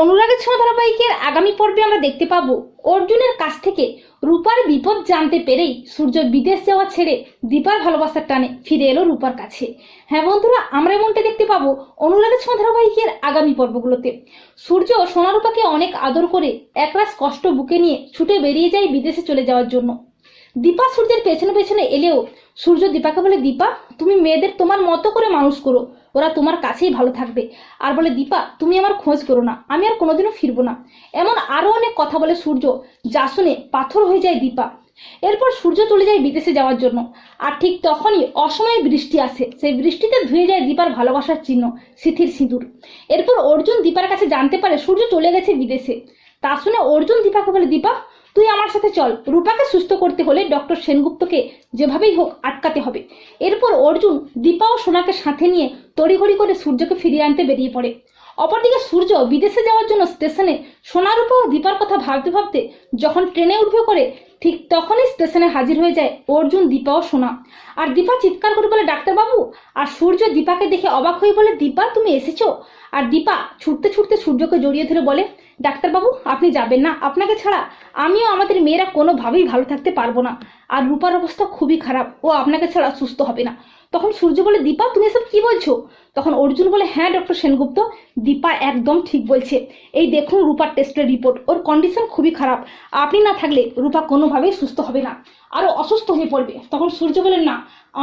অনুরাগের ছোঁয়া ধারাবাহিকের আগামী পর্বে আমরা দেখতে পাবো অর্জুনের কাছ থেকে রূপার বিপদ জানতে পেরেই সূর্য বিদেশ যাওয়া ছেড়ে দীপার ভালোবাসার টানে ফিরে এলো রূপার কাছে। হ্যাঁ বন্ধুরা, আমরা এমনটা দেখতে পাবো অনুরাগের ছোঁয়া ধারাবাহিকের আগামী পর্বগুলোতে। সূর্য সোনারূপাকে অনেক আদর করে একরাশ কষ্ট বুকে নিয়ে ছুটে বেরিয়ে যায় বিদেশে চলে যাওয়ার জন্য। দীপা সূর্যের পেছনে পেছনে এলেও সূর্য দীপাকে বলে, দীপা, তুমি মেয়েদের তোমার মতো করে মানুষ করো। ওরা তোমার কাছেই ভালো থাকবে। আর বলে, দীপা, তুমি আমার খোঁজ করো না। আমি আর কোনোদিনও ফিরবো না। এমন আরও অনেক কথা বলে সূর্য, যা শুনে পাথর হয়ে যায় দীপা। এরপর সূর্য চলে যায় বিদেশে যাওয়ার জন্য। আর ঠিক তখনই অসময়ে বৃষ্টি আসে। সেই বৃষ্টিতে ধুয়ে যায় দীপার ভালোবাসার চিহ্ন, সিথির সিঁদুর। এরপর অর্জুন দীপার কাছে জানতে পারে সূর্য চলে গেছে বিদেশে। তা শুনে অর্জুন দীপাকে বলে, দীপা, তুই আমার সাথে চল। রূপাকে সুস্থ করতে হলে ডক্টর সেনগুপ্তকে যেভাবেই হোক আটকাতে হবে। এরপর অর্জুন দীপা ও সোনাকে সাথে নিয়ে তড়িঘড়ি করে সূর্যকে ফিরিয়ে আনতে বেরিয়ে পড়ে। অপরদিকে সূর্য বিদেশে যাওয়ার জন্য স্টেশনে সোনারূপা ও দীপার কথা ভাবতে ভাবতে যখন ট্রেনে উঠবে করে, ঠিক তখনই স্টেশনে হাজির হয়ে যায় অর্জুন, দীপা ও সোনা। আর দীপা চিৎকার করে বলে, ডাক্তারবাবু! আর সূর্য দীপাকে দেখে অবাক হয়ে বলে, দীপা, তুমি এসেছ? আর দীপা ছুটতে ছুটতে সূর্যকে জড়িয়ে ধরে বলে, ডাক্তারবাবু, আপনি যাবেন না। আপনাকে ছাড়া আমিও আমাদের মেয়েরা কোনোভাবেই ভালো থাকতে পারব না। আর রূপার অবস্থা খুবই খারাপ। ও আপনাকে ছাড়া সুস্থ হবে না। তখন সূর্য বলে, দীপা, তুমি এসব কি বলছো? তখন অর্জুন বলে হ্যাঁ ডক্টর সেনগুপ্ত, দীপা একদম ঠিক বলছে। এই দেখুন রূপার টেস্টের রিপোর্ট ওর কন্ডিশন খুবই খারাপ। আপনি না থাকলে রূপা কোনোভাবেই সুস্থ হবে না। আরও অসুস্থ হয়ে পড়বে। তখন সূর্য বলেন না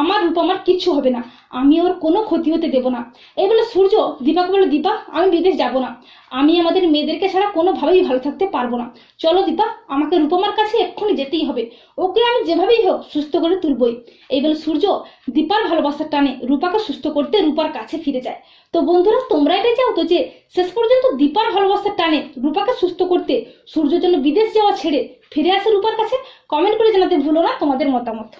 আমার রূপা আমার কিচ্ছু হবে না। আমি ওর কোনো ক্ষতি হতে দেবো না। এই বলে সূর্য দীপাকে বলে, দীপা, আমি বিদেশ যাব না। আমি আমাদের মেয়েদেরকে ছাড়া কোনোভাবেই ভালো থাকতে পারব না। চলো দীপা, আমাকে রূপমার কাছে এক্ষুনি যেতেই হবে। ওকে আমি যেভাবেই হোক সুস্থ করে তুলবই। এই বলে সূর্য দীপার ভালোবাসার টানে রূপাকে সুস্থ করতে রূপার কাছে ফিরে যায়। তো বন্ধুরা, তোমরা এটা চাও তো যে শেষ পর্যন্ত দীপার ভালোবাসার টানে রূপাকে সুস্থ করতে সূর্যের জন্য বিদেশ যাওয়া ছেড়ে ফিরে আসে রূপার কাছে? কমেন্ট করে জানাতে ভুলো না তোমাদের মতামত।